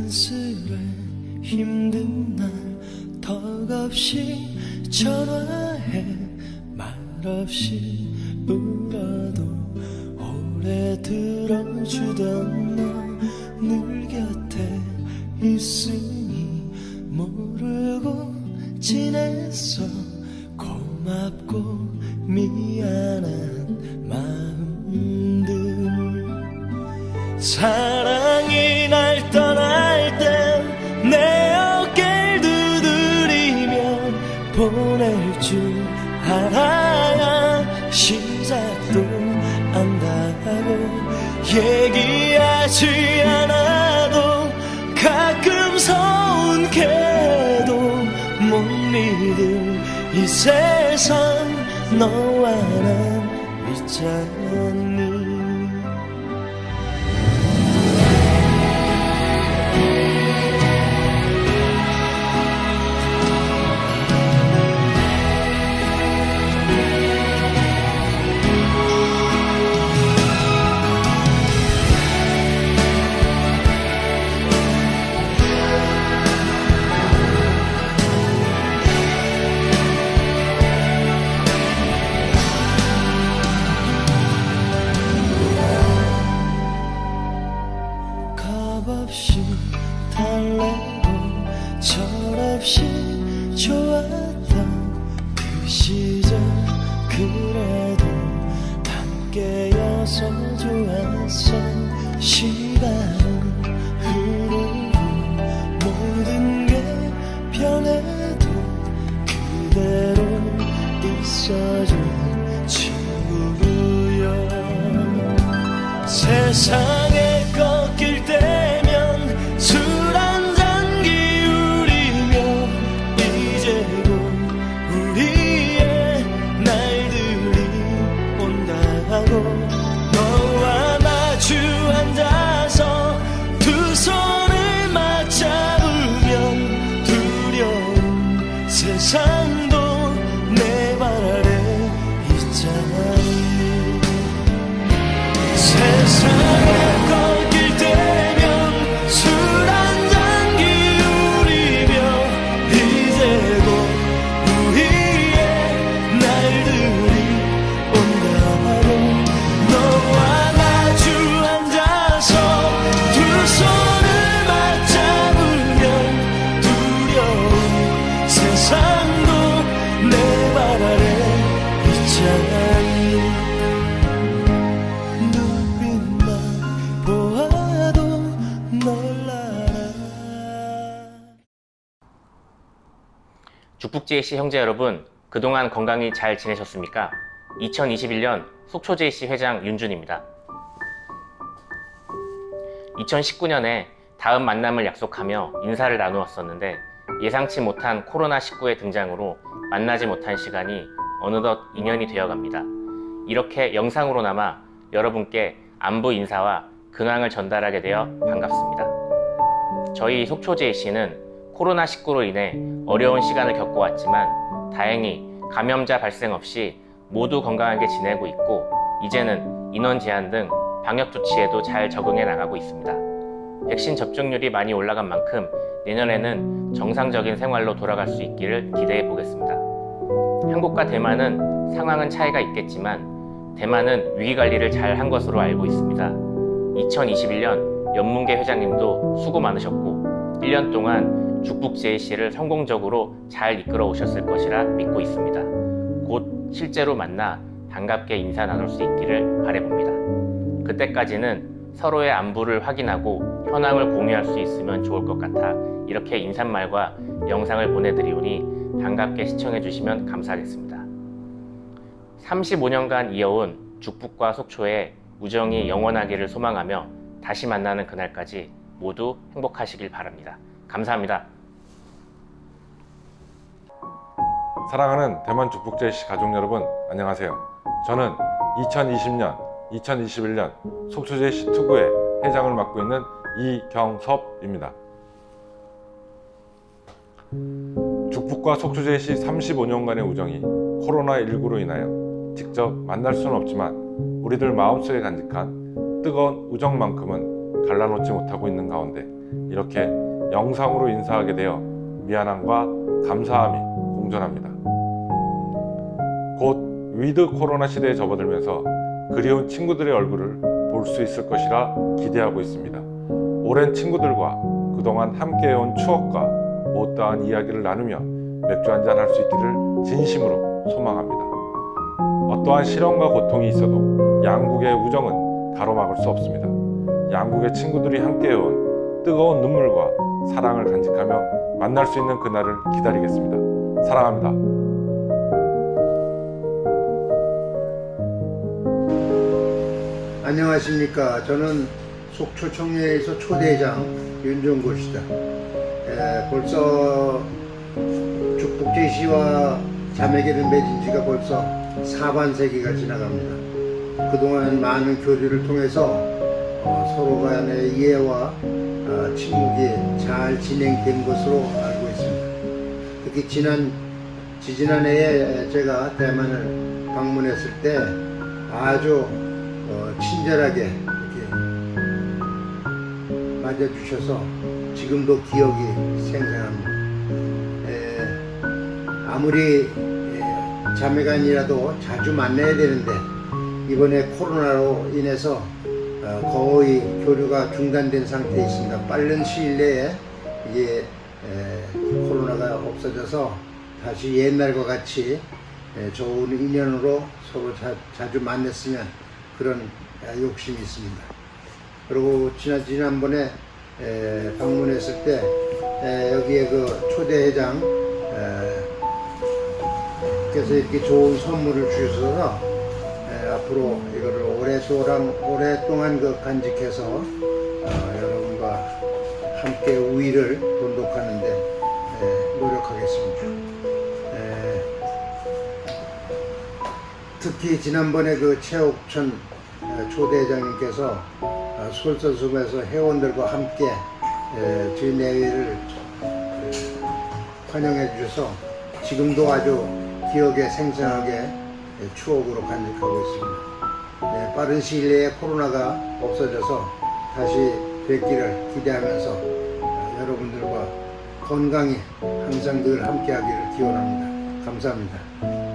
괜스레 힘든 날 덕없이 전화해 말 없이 울어도 오래 들어주던 너 늘 곁에 있으니 모르고 지냈어. 고맙고 미안한 마음들. 사랑 보낼 줄 알아야 시작도 안다고 얘기하지 않아도 가끔 서운해도 못 믿을 이 세상 너와 난 있잖니 좋았던 그 시절 그래도 함께여서 좋았어 시간은 흐르고 모든 게 변해도 그대로 있어준 친구여. 세상 죽북제이씨 형제 여러분, 그동안 건강히 잘 지내셨습니까? 2021년 속초제이씨 회장 윤준입니다. 2019년에 다음 만남을 약속하며 인사를 나누었었는데 예상치 못한 코로나19의 등장으로 만나지 못한 시간이 어느덧 2년이 되어갑니다. 이렇게 영상으로나마 여러분께 안부 인사와 근황을 전달하게 되어 반갑습니다. 저희 속초제이씨는 코로나19로 인해 어려운 시간을 겪어왔지만 다행히 감염자 발생 없이 모두 건강하게 지내고 있고 이제는 인원 제한 등 방역 조치에도 잘 적응해 나가고 있습니다. 백신 접종률이 많이 올라간 만큼 내년에는 정상적인 생활로 돌아갈 수 있기를 기대해 보겠습니다. 한국과 대만은 상황은 차이가 있겠지만 대만은 위기 관리를 잘 한 것으로 알고 있습니다. 2021년 연문계 회장님도 수고 많으셨고 1년 동안 죽북 JC를 성공적으로 잘 이끌어 오셨을 것이라 믿고 있습니다. 곧 실제로 만나 반갑게 인사 나눌 수 있기를 바래봅니다. 그때까지는 서로의 안부를 확인하고 현황을 공유할 수 있으면 좋을 것 같아 이렇게 인사말과 영상을 보내드리오니 반갑게 시청해 주시면 감사하겠습니다. 35년간 이어온 죽북과 속초의 우정이 영원하기를 소망하며 다시 만나는 그날까지 모두 행복하시길 바랍니다. 감사합니다. 사랑하는 대만 죽북제시 가족 여러분 안녕하세요. 저는 2020년, 2021년 속초제시 투구의 회장을 맡고 있는 이경섭입니다. 죽북과 속초제시 35년간의 우정이 코로나19로 인하여 직접 만날 수는 없지만 우리들 마음속에 간직한 뜨거운 우정만큼은 갈라놓지 못하고 있는 가운데 이렇게 영상으로 인사하게 되어 미안함과 감사함이 공존합니다. 곧 위드 코로나 시대에 접어들면서 그리운 친구들의 얼굴을 볼 수 있을 것이라 기대하고 있습니다. 오랜 친구들과 그동안 함께해온 추억과 못다한 이야기를 나누며 맥주 한잔 할 수 있기를 진심으로 소망합니다. 어떠한 시련과 고통이 있어도 양국의 우정은 가로막을 수 없습니다. 양국의 친구들이 함께해온 뜨거운 눈물과 사랑을 간직하며 만날 수 있는 그날을 기다리겠습니다. 사랑합니다. 안녕하십니까. 저는 속초 청년에서 초대장 윤종고시다. 에, 벌써 죽북제시와 자매계를 맺은 지가 벌써 4반세기가 지나갑니다. 그동안 많은 교류를 통해서 어, 서로 간의 이해와 어, 침묵이 잘 진행된 것으로 알고 있습니다. 특히 지난 지지난해에 제가 대만을 방문했을 때 아주 어, 친절하게 이렇게 맞아주셔서 지금도 기억이 생생합니다. 에, 아무리 에, 자매간이라도 자주 만나야 되는데 이번에 코로나로 인해서 어, 거의 교류가 중단된 상태에 있습니다. 빠른 시일 내에 이게 에, 코로나가 없어져서 다시 옛날과 같이 에, 좋은 인연으로 서로 자, 자주 만났으면 그런 아, 욕심이 있습니다. 그리고 지난 지난번에 에, 방문했을 때 에, 여기에 그 초대 회장 에, 께서 이렇게 좋은 선물을 주셔서 에, 앞으로 이거를 오랫동안 그 간직해서 어, 여러분과 함께 우위를 돈독하는데 에, 노력하겠습니다. 에, 특히 지난번에 그 최옥천 어, 초대장님께서 어, 솔선수범해서 회원들과 함께 에, 저희 내외를 그, 환영해 주셔서 지금도 아주 기억에 생생하게 에, 추억으로 간직하고 있습니다. 네, 빠른 시일 내에 코로나가 없어져서 다시 뵙기를 기대하면서 어, 여러분들과 건강히 항상 늘 함께하기를 기원합니다. 감사합니다.